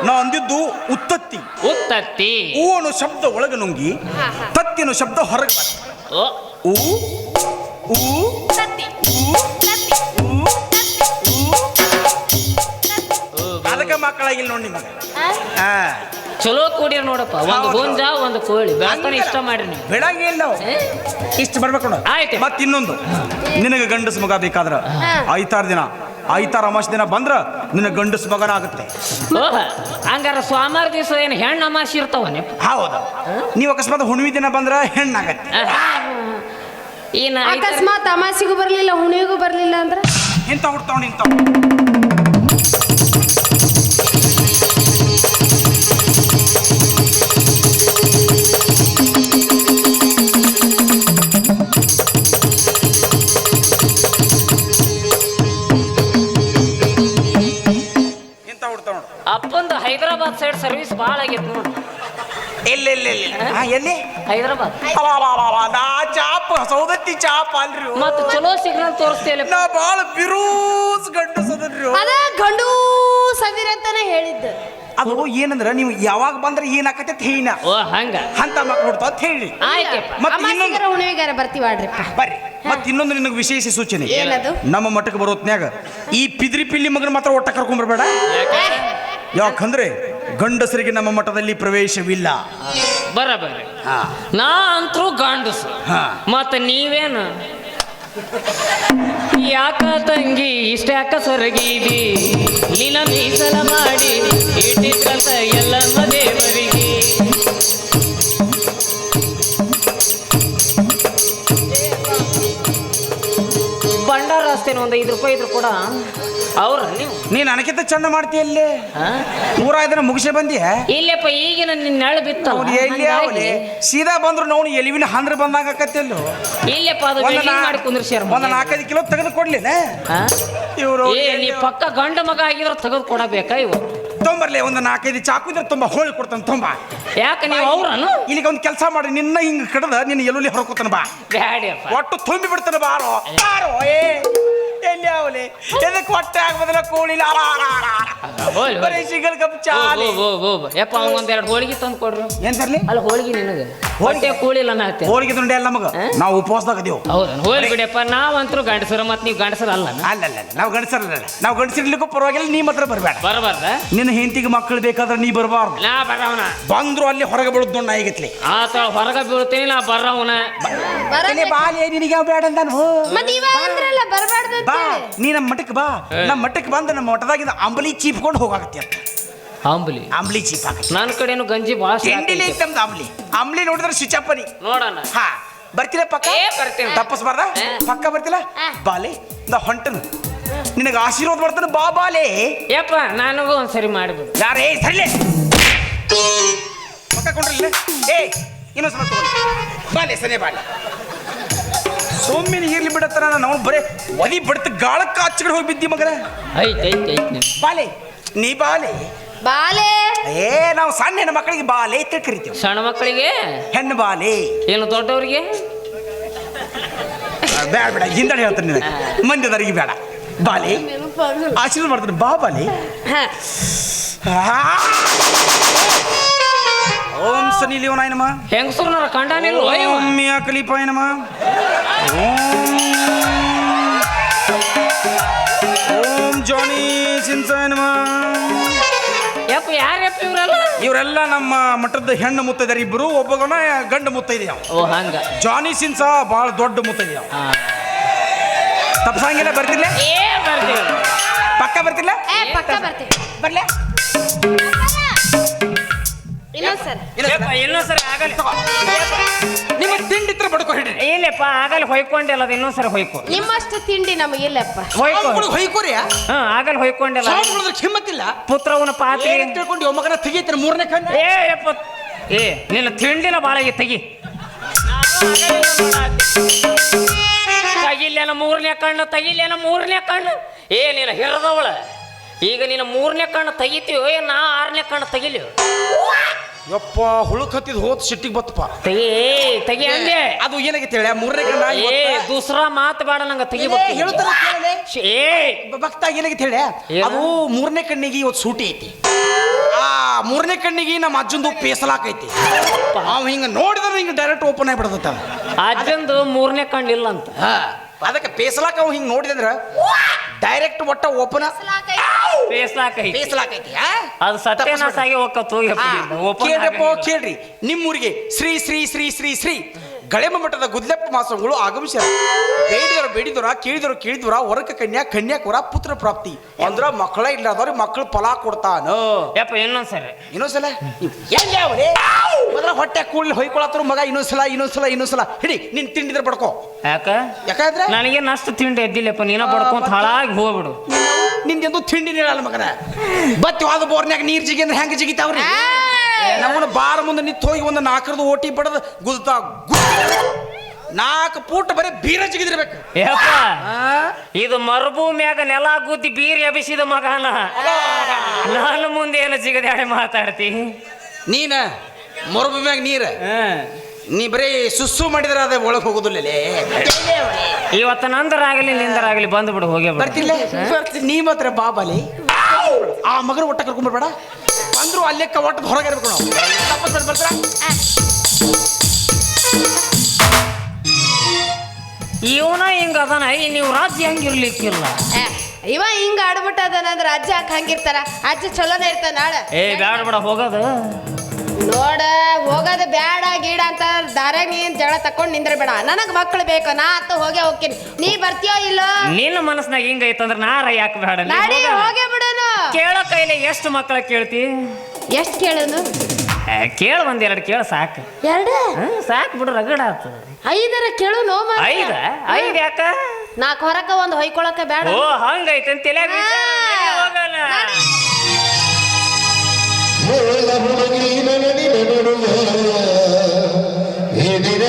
ನಾ ಅಂದಿದ್ದು ಉತ್ತತ್ತಿ. ಉತ್ತತ್ತಿ. ಹೂ ಅನ್ನೋ ಶಬ್ದ ಒಳಗೆ ನುಂಗಿ ತತ್ತಿನ ಶಬ್ದ ಹೊರಗೆ ಬರ್ತದೆ. ಓ. ಊ ಊ ಊ ತತ್ತಿ. ಊ ಅದಕ್ಕೆ ಮಕ್ಕಳಾಗಿಲ್ಲ ನೋಡಿ ನಿಮಗೆ? ಹಾ ಚಲೋ ಕೂಡಿರ್ ನೋಡಪ್ಪ. ಒಂದು ಹೌದು. ಹುಂಜ ಒಂದು ಕೋಳಿ. ಇಷ್ಟ ಮಾಡ್ರಿ ನೀವು. ಬೆಳಗ್ಗೆ ನಾವು? ಏ? ಇಷ್ಟು ಬರ್ಬೇಕು ನೋಡು. ಆಯ್ತು. ಮತ್ತೆ ಇನ್ನೊಂದು. ನಿನಗೆ ಗಂಡಸ ಮಗ ಬೇಕಾದ್ರ. ಐತಾರು ದಿನ ಐತಾರ ಅಮಾಸ ದಿನ ಬಂದ್ರ ನಿನ್ನ ಗಂಡಸ ಮಗನ ಆಗುತ್ತೆ. ಓಹ ಹಂಗಾರ ಸ್ವಾಮಾರ ದಿವಸ ಏನು ಹೆಣ್ಣು ಅಮಾಸಿ ಇರ್ತಾವ ಹೌದು. ನೀವು ಅಕಸ್ಮಾತ್ ಹುಣ್ಮಿ ದಿನ ಬಂದ್ರ ಹೆಣ್ಣಾಗತ್ತೆ ಏನ ಅಕಸ್ಮಾತ್ ಅಮಾಸಿಗೂ ಬರ್ಲಿಲ್ಲ ಹುಣಿಗೂ ಬರ್ಲಿಲ್ಲ ಅಂದ್ರೆ? ಇಂಥ ಹುಡ್ತಾವ್ ನಿಂತಾವ್ ನೋಡಿ ಎಲ್ಲಿ ಎಲ್ಲಿ ಎಲ್ಲಿ ಹಾ, ಎಲ್ಲಿ? ಹೈದರಾಬಾದ್. ಅವಾ, ಅವಾ, ಅವಾ, ಅವಾ, ನಾ ಚಾಪ್ ಸೌದತ್ತಿ ಚಾಪ್ ಅಲ್ರಿ ಇವು. ಮತ್ತು ಚಲೋ ಸಿಗ್ನಲ್ ತೋರಿಸ್ತೀಯಲ್ಲ ನಾ ಬಾಳ ಬಿರೂಸ್ ಗಂಡಸದ್ರಿ ಅದ ಗಂಡು ಸದಿರ ಅಂತಾನೆ ಹೇಳಿದ್ದು. ಅದು ಏನಂದ್ರೆ ನೀವು ಯಾವಾಗ ಬಂದ್ರೆ ಏನಾಕತ್ತೆ ಅಂತ ಹೇಳಿನ ಓ ಹಂಗ. ಅಂತ ಮಕ್ಳು ಹುಡ್ತಾವ ಅಂತ ಹೇಳಿ. ಆಯ್ತಪ್ಪ. ಮತ್ತೆ ಇನ್ನೊಂದು ಬರ್ತೀವಾಡ್ರಿಪ್ಪ ಬರ್ರಿ. ಮತ್ತೆ ಇನ್ನೊಂದು ನಿನಗೆ ವಿಶೇಷ ಸೂಚನೆ. ಏನದು? ನಮ್ಮ ಮಠಕ್ಕೆ ಬರೋತ್ನ್ಯಾಗ ಈ ಪಿದ್ರಿ ಪಿಲ್ಲಿ ಮಗನ ಮಾತ್ರ ಒಟ್ಟ ಕರ್ಕೊಂಡ್ಬರ್ಬೇಡ ಯಾಕಂದ್ರೆ ಗಂಡಸರಿಗೆ ನಮ್ಮ ಮಠದಲ್ಲಿ ಪ್ರವೇಶವಿಲ್ಲ. ಬರಬರ. ಬರ್ರಿ ಹಾ. ನಾ ಅಂತರೂ ಗಂಡಸು. ಹಾ. ಮತ್ತ ನೀವೇನು? ಯಾಕ ತಂಗಿ ಇಷ್ಟ್ಯಾಕ ಸೊರಗಿದಿ? ನಿನ ಮೀಸಲ ಮಾಡಿ ಇಟ್ಟಿದ್ರಂತ ಎಲ್ಲ ದೇವರಿಗೆ. ಬಂಡಾರ ಅಷ್ಟೇನು ಒಂದು ಐದು ರೂಪಾಯಿ ಇದ್ರು ಕೂಡ. ಅವ್ರ? ನೀವು? ನನಗಿಂತ ಚಂದ ಮಾಡ್ತೀಯ ಇಲ್ಲಿ ನೂರ ಐದನ ಮುಗಿಸಿ ಬಂದಿಯ? ಇಲ್ಲಪ್ಪ ಈಗಿನ ನಿನ್ನ ನೆಳ ಎಲ್ಲಿ ಅವಲಿ ಸೀದಾ ಬಂದ್ರು ನೋವು ಎಲಿವಿನ ಹಂದ್ರ ಬಂದಾಗ ಆಕತ್ತಿಲ್ಲೋ ಇಲ್ಲಪ್ಪ ಅದು ನಾ- ಮಾಡಿ ಕುಂದ್ರಿಸ್ಯಾರ ಒಂದ್ ನಾಲ್ಕೈದು ಕಿಲೋ ತೆಗೆದು ಕೊಡ್ಲಿಲ್ಲ ಇವರು ಏ ನೀ ಪಕ್ಕ ಗಂಡ ಮಗ ಆಗಿದ್ರೆ ತೆಗೆದು ಕೊಡಬೇಕಾ ಇವು ತೊಂಬರ್ಲಿ ಒಂದು ನಾಲ್ಕೈದು ಚಾಕು ಇದ್ರೆ ತುಂಬ ಹೋಳಿ ಕೊಡ್ತಾನೆ ತುಂಬಾ. ಯಾಕೆ ನೀವು ಅವ್ರನು? ಇಲ್ಲಿಗೆ ಒಂದು ಕೆಲಸ ಮಾಡಿ ನಿನ್ನ ಹಿಂಗ್ ಕಡದ ನಿನ್ನ ಎಲ್ಲುಲಿ ಹೊರಕೋತಾನ ಬಾ. ಒಟ್ಟು ತುಂಬಿ ಬಿಡ್ತಾನೆ ಬಾರೋ ಬಾರೋ ಏ. ಅವಲಿ ಎದಕ್ಕೆ ಹೊಟ್ಟೆ ಆಗ್ಬೋದಲ್ಲ ಕೋಳಿ ಲಾರ ಹೋಗ್ಲಿ, ಬರೀ. ಸಿಗಲ್ ಕಪ್ ಚಾಲಿ ಓ, ಓ, ಓ, ಓ. ಯಪ್ಪ ಅವ್ನ್ ಒಂದೆರಡು ಹೋಳಿಗೆ ತಂದು ಕೊಡ್ರಿ ಏನ್ ತರ್ಲಿ ಅಲ್ಲಿ ಹೋಳಿಗೆ ನಿನಗೆ ಹೊಟ್ಟೆ ಕೂಳಿಲ್ಲ ನಾತೆ ಹೋಳಿಗೆ ದುಂಡೆ ಅಲ್ಲ ನಮಗ? ನಾವು ಉಪವಾಸದಾಗ ಹೌದು ಹೋಳಿ ಬಿಡಪ್ಪ ನಾವಂತರೂ ಗಂಡಸರ ಮತ್ತೆ ನೀವು ಗಂಡಸರ ಅಲ್ಲ ಅಲ್ಲ ಅಲ್ಲ ನಾವು ಗಂಡಸರಲ್ಲ ನಾವು ಗಂಡಸಿರ್ಲಿಕ್ಕೂ ಪರವಾಗಿಲ್ಲ ನೀ ಮಾತ್ರ ಬರಬೇಡ ಬರಬಾರ್ದ ನಿನ್ನ ಹೆಂಡತಿಗೆ ಮಕ್ಕಳು ಬೇಕಾದ್ರೆ ನೀ ಬರಬಾರ್ದು ನಾ ಬರವನ ಬಂದ್ರು ಅಲ್ಲಿ ಹೊರಗೆ ಬೀಳುದು ದುಣ್ಣ ಆಗಿತ್ಲಿ ಆತ ಹೊರಗೆ ಬೀಳ್ತೀನಿ ನಾ ಬರವನ ಬಾಲಿ ನಿನಗೆ ಬೇಡ ಅಂತ ಮತ್ ಇವಾಗ ಅಂದ್ರಲ್ಲ ಬರಬಾರ್ದು ಬಾ ನೀ ನಮ್ಮ ಮಠಕ್ಕೆ ಬಾ. ನಮ್ಮ ಮಠಕ್ಕೆ ಬಂದು ನಮ್ಮ ಮಠದಾಗಿಂದ ಅಂಬಲಿ ಚೀಪ್ಕೊಂಡು ಹೋಗಾಕತ್ತಿ ಅಂತ. ಅಂಬಲಿ? ಅಂಬಲಿ ಚೀಪ್ ಆಗತ್ತೆ ನನ್ನ ಕಡೆನು ಗಂಜಿ ಭಾಳ ತಿಂಡಿಲಿ ತಮ್ದು ಅಂಬಲಿ. ಅಂಬಲಿ ನೋಡಿದ್ರೆ ಸ್ವಿಚಪ್ಪನಿ ನೋಡೋಣ. ಹಾ ಬರ್ತೀರ ಪಕ್ಕ? ಏ, ಬರ್ತೀನಿ. ತಪ್ಪಿಸ್ಬಾರ್ದ. ಪಕ್ಕ ಬರ್ತಿಲ್ಲ ಬಾಲಿ ನಾ ಹೊಂಟನು. ನಿನಗೆ ಆಶೀರ್ವಾದ ಬರ್ತಾನೆ ಬಾ ಬಾಲೆ. ಯಪ್ಪ ನನಗೂ ಒಂದ್ಸರಿ ಮಾಡಿಬಿಡು. ಯಾರೇ ಸರಿಲೆ. ಪಕ್ಕ ಕೊಂಡ್ರಲ್ಲ. ಏ ಇನ್ನೊಂದು ಸಲ ತಗೊಳ್ಳಿ ಬಾಲೆ ಸನೆ ಬಾಲೆ. ಸೊಮ್ಮಿನ ಇರ್ಲಿ ಬಿಡತ್ತಾರ ನಾನು ಬರೇ ಒದಿ ಬಡ್ತ ಗಾಳಕ್ಕ ಹಚ್ಚಗಡೆ ಹೋಗಿ ಬಿದ್ದಿ ಮಗರ ಐತ್ ಐತ್ ಐತ್ ನೀವು ಬಾಲೆ ನೀ ಬಾಲೆ. ಬಾಲೆ. ಏ ನಾವು ಸಣ್ಣ ಹೆಣ್ಣು ಮಕ್ಕಳಿಗೆ ಬಾಲೆ ಅಂತ ಕರಿತೀವಿ. ಸಣ್ಣ ಮಕ್ಕಳಿಗೆ? ಹೆಣ್ಣು ಬಾಲೆ. ಏನು ದೊಡ್ಡವರಿಗೆ? ಬೇಡ ಬೇಡ ಹಿಂದಡೆ ಹೇಳ್ತಾನೆ ನಿನಗೆ. ಮಂದಿದವರಿಗೆ ಬೇಡ. ಬಾಲೆ. ಆಶೀರ್ವಾದ ಮಾಡ್ತಾನೆ. ಬಾ ಬಾಲೆ. ಹಾ. ಆ! ಓಂ ಸನಿ ಲಿಯೋನಾಯ ನಮ ಹೆಂಗಸರು ಕಂಡಾನಿಲ್ಲ ಓಂ ಮಿಯಾ ಕಲಿಪಾಯ ನಮ. ಓಂ ಜಾನಿ ಸಿನ್ಸಾಯ ನಮ. ಯಪ್ಪ ಯಾರಪ್ಪ ಇವರೆಲ್ಲ? ಇವರೆಲ್ಲ ನಮ್ಮ ಮಠದ ಹೆಣ್ಣು ಮುತ್ತೈದಾರ ಇಬ್ಬರು ಒಬ್ಬಗನ ಗಂಡು ಮುತ್ತೈದ್ಯಾವ ಓ ಹಂಗ. ಜಾನಿ ಸಿನ್ಸಾ ಭಾಳ ದೊಡ್ಡ ಮುತ್ತೈದ್ಯಾವ ಆ. ತಪ್ಸಂಗಿಲ್ಲ ಬರ್ತಿದ್ಲೇ ಏ ಬರ್ತೀವಿ ಪಕ್ಕ ಬರ್ತಿಲ್ಲ ಏ ಪಕ್ಕ ಬರ್ತೀವಿ ಬರ್ಲೆ? ಇನ್ನೊಂದ್ಸಲ ಯಪ್ಪ ಇನ್ನೊಂದ್ಸರಿ ಆಗಲ್ಲ ನಿಮ್ಮ ತಿಂಡಿತ್ರ ಬಡ್ಕೊ ಹಿಡ್ರಿ ಇಲ್ಲಪ್ಪ ಆಗಲ್ಲ ಹೊಯ್ಕೊಂಡಿಲ್ಲ ಅದು ಇನ್ನೊಂದ್ಸರಿ ಹೊಯ್ಕೊ. ನಿಮ್ಮಷ್ಟು ತಿಂಡಿ ನಮಗಿಲ್ಲಪ್ಪ ಹೊಯ್ಕೊ. ಹೊಯ್ಕೋರಿ. ಹಾ ಆಗಲ್ಲ ಹೊಯ್ಕೊಂಡಿಲ್ಲ. ಹಿಮ್ಮತ್ತಿಲ್ಲ ಪುತ್ರವನ ಪಾತ್ರೆ. ಏನ್ ತಿಳ್ಕೊಂಡು ಮಗನ ತೆಗೀತಾನೆ ಮೂರನೇ ಕಣ್ಣು? ಏ ಯಪ್ಪ. ಏ ನಿನ್ನ ತಿಂಡಿನ ಬಾಳ ಆಗಿ ತೆಗಿ. ತಗಿಲ್ಲೇನ ಮೂರನೇ ಕಣ್ಣು ತಗಿಲ್ಲೇನ ಮೂರನೇ ಕಣ್ಣು. ಏ ನೀನು ಹಿರದವಳ. ಈಗ ನೀನು ಮೂರನೇ ಕಣ್ಣು ತೆಗಿತೀವೋ ಏ ನಾ ಆರನೇ ಕಣ್ಣು ತೆಗಿಲಿ. ಯಪ್ಪ ಹುಳುಕತ್ತಿದ್ ಹೋದ್ ಸಿಟ್ಟಿಗೆ ಬತ್ತಪ್ಪ. ತೆಗಿ ತೆಗಿ ಅಂದೆ ಅದು ಏನಾಗಿತ್ತು ಹೇಳ? ಮೂರನೇ ಕಣ್ಣ ಏ ದೂಸರಾ ಮಾತು ಬೇಡ ನಂಗೆ ತೆಗಿ ಹೇಳ್ತಾರ ಏ ಭಕ್ತ ಏನಾಗೈತೆ ಹೇಳ? ಅದು ಮೂರನೇ ಕಣ್ಣಿಗೆ ಇವತ್ತು ಸೂಟಿ ಐತಿ. ಆ ಮೂರನೇ ಕಣ್ಣಿಗೆ ನಮ್ಮ ಅಜ್ಜಂದು ಪೇಸಲಾಕೈತಿ ಅವ್ ಹಿಂಗ ನೋಡಿದ್ರೆ ಹಿಂಗ ಡೈರೆಕ್ಟ್ ಓಪನ್ ಆಗಿಬಿಡ್ತೈತ ಅಜ್ಜಂದು ಮೂರನೇ ಕಣ್ಣು ಇಲ್ಲ ಅಂತ ಅದಕ್ಕೆ ಪೇಸಲಾಕ ಅವ್ ಹಿಂಗ್ ನೋಡಿದ್ರ ಡೈರೆಕ್ಟ್ ಒಟ್ಟ ಓಪನ್ ಬೇಸಾಕೈತಿ ಪೇಸಲಾಕೈತಿ. ಊರಿಗೆ ಅದು ಸತ್ಯನಾಶ ಆಗಿ ಹೋಗತ್ ಹೋಗಿ ಆ, ಕೇಳ್ರಪ್ಪ ಕೇಳ್ರಿ. ನಿಮ್ಮೂರಿಗೆ ಶ್ರೀ ಶ್ರೀ ಶ್ರೀ ಶ್ರೀ ಶ್ರೀ ಗಳೆಮ ಮಠದ ಗುದ್ಲೆಪ್ಪ ಮಾಸಗಳು ಆಗಮಿಸ್ಯಾರ. ಬೇಡಿದರ ಬೇಡಿದರ ಕೇಳಿದ್ರು ಕೇಳಿದ್ರ ವರಕ ಕನ್ಯಾ ಕನ್ಯಾಕುರ ಪುತ್ರ ಪ್ರಾಪ್ತಿ. ಅಂದ್ರ ಮಕ್ಕಳ ಇಲ್ಲದವ್ರಿಗೆ ಮಕ್ಕಳು ಫಲ ಕೊಡ್ತಾನ. ಯಪ್ಪ ಇನ್ನೊಂದ್ಸರಿ ಇನ್ನೊಂದ್ಸಲ? ಮೊದಲ ಹೊಟ್ಟೆ ಕೂಡಲಿ ಹೊಯ್ಕೊಳತ್ರ ಮಗ ಇನ್ನೊಂದ್ಸಲ ಇನ್ನೊಂದ್ಸಲ ಇನ್ನೊಂದ್ಸಲ. ಹಿಡಿ ನೀನ್ ತಿಂಡಿದ್ರೆ ಬಡ್ಕೋ. ಯಾಕ? ಯಾಕಂದ್ರೆ? ನನಗೆ ನಷ್ಟ ತಿಂಡಿ ಎದ್ದಿಲ್ಲಪ್ಪ ನೀನ ಬಡ್ಕೊಂತ ಹಾಳಾಗಿ ಹೋಗ್ಬಿಡು. ನಿಂದೆಂದು ತಿಂಡಿ ನೀಡಲ್ಲ ಮಗನ. ಬತ್ತಿ ಹೋದ ಬೋರ್ನ್ಯಾಗ ನೀರ್ ಜಿಗಿ ಅಂದ್ರೆ ಹೆಂಗ ಜಿಗಿತಾವ್ರಿ? ನಮ್ಮನ್ನ ಬಾರ ಮುಂದೆ ನಿಂತು ಹೋಗಿ ಒಂದು ನಾಲ್ಕರದು ಓಟಿ ಪಡೆದ ಗುದ್ದಾ ನಾಲ್ಕು ಪೂಟ ಬರೀ ಬೀರ ಜಿಗಿದಿರ್ಬೇಕು. ಯಪ್ಪ ಇದು ಮರುಭೂಮಿಯಾಗ ನೆಲ ಗುದ್ದಿ ಬೀರ್ ಎಬಿಸಿದ ಮಗನ. ನಾನು ಮುಂದೆ ಏನು ಜಿಗದಾಡಿ ಮಾತಾಡ್ತಿ? ನೀನ ಮರುಭೂಮಿಯಾಗ ನೀರ. ನೀ ಬರೀ ಸುಸ್ಸು ಮಾಡಿದ್ರೆ ಅದೇ ಒಳಗೆ ಹೋಗುದಿಲ್ಲ ಇವತ್ತ ನಂದರಾಗಲಿ ನಿಂದರಾಗಲಿ ಬಂದ್ಬಿಡು ಹೋಗಿ ಬರ್ತಿಲ್ಲ. ನೀ ಮಾತ್ರ ಬಾಬಾಲಿ ಆ ಮಗನ ಒಟ್ಟ ಕರ್ಕೊಂಡ್ಬರ್ಬೇಡ ಬಂದ್ರು ಅಲ್ಲೇ ಒಟ್ಟು ಹೊರಗೆ ಇರ್ಬೇಕು ನಾವು ತಪ್ಪಸ್ ಬರ್ತಾರ? ಇವನ ಹಿಂಗ ಅದಾನ ಈ ನೀವು ರಾಜ್ಯ ಹೆಂಗಿರ್ಲಿಕ್ಕಿಲ್ಲ ಇವ ಹಿಂಗ ಆಡ್ಬಿಟ್ಟದನಂದ್ರ ಅಜ್ಜ ಹಾಕ್ ಹಂಗಿರ್ತಾರ? ಅಜ್ಜ ಚಲೋನೇ ಇರ್ತಾನ ನಾಳೆ? ಏ ಬ್ಯಾಡ ಬಿಡ ಹೋಗೋದು. ನೋಡ ಹೋಗೋದು ಬ್ಯಾಡ ಗೀಡ ಅಂತ ದಾರೆ ನೀನ್ ಜಳ ತಕೊಂಡ್ ನಿಂದ್ರ ಬೇಡ ನನಗ್ ಮಕ್ಳು ಬೇಕು ನಾ ಅತ್ತ ಹೋಗೇ ಹೋಗ್ತೀನಿ. ನೀ ಬರ್ತೀಯೋ ಇಲ್ಲೋ? ನಿನ್ನ ಮನಸ್ನಾಗ ಹಿಂಗ ಐತಂದ್ರ ನಾರ ಯಾಕೆ ಬೇಡ? ನೀ ನಾಡಿ. ಹೋಗೇ ಬಿಡೋನು. ಕೇಳೋ ಕೈಲಿ ಎಷ್ಟು ಮಕ್ಕಳ ಕೇಳ್ತಿ? ಎಷ್ಟು ಕೇಳೋನು? ಏ, ಕೇಳ ಒಂದ್ ಎರಡು ಕೇಳ ಸಾಕು. ಎರಡು? ಹ್ಮ್, ಸಾಕು ಬಿಡು ರಗಡ ಆತು. ಐದರ ಕೇಳು ನೋ ಐದ? ಐದ್ ಯಾಕ? ನಾಲ್ಕು ಹೊರಕ ಒಂದ್ ಹೊಯ್ಕೊಳಕ ಬೇಡ. ಓ ಹಂಗೈತೆ ಅಂತ ತಲ್ಯಾಗ ನಡುವ ಹಿಡಿದ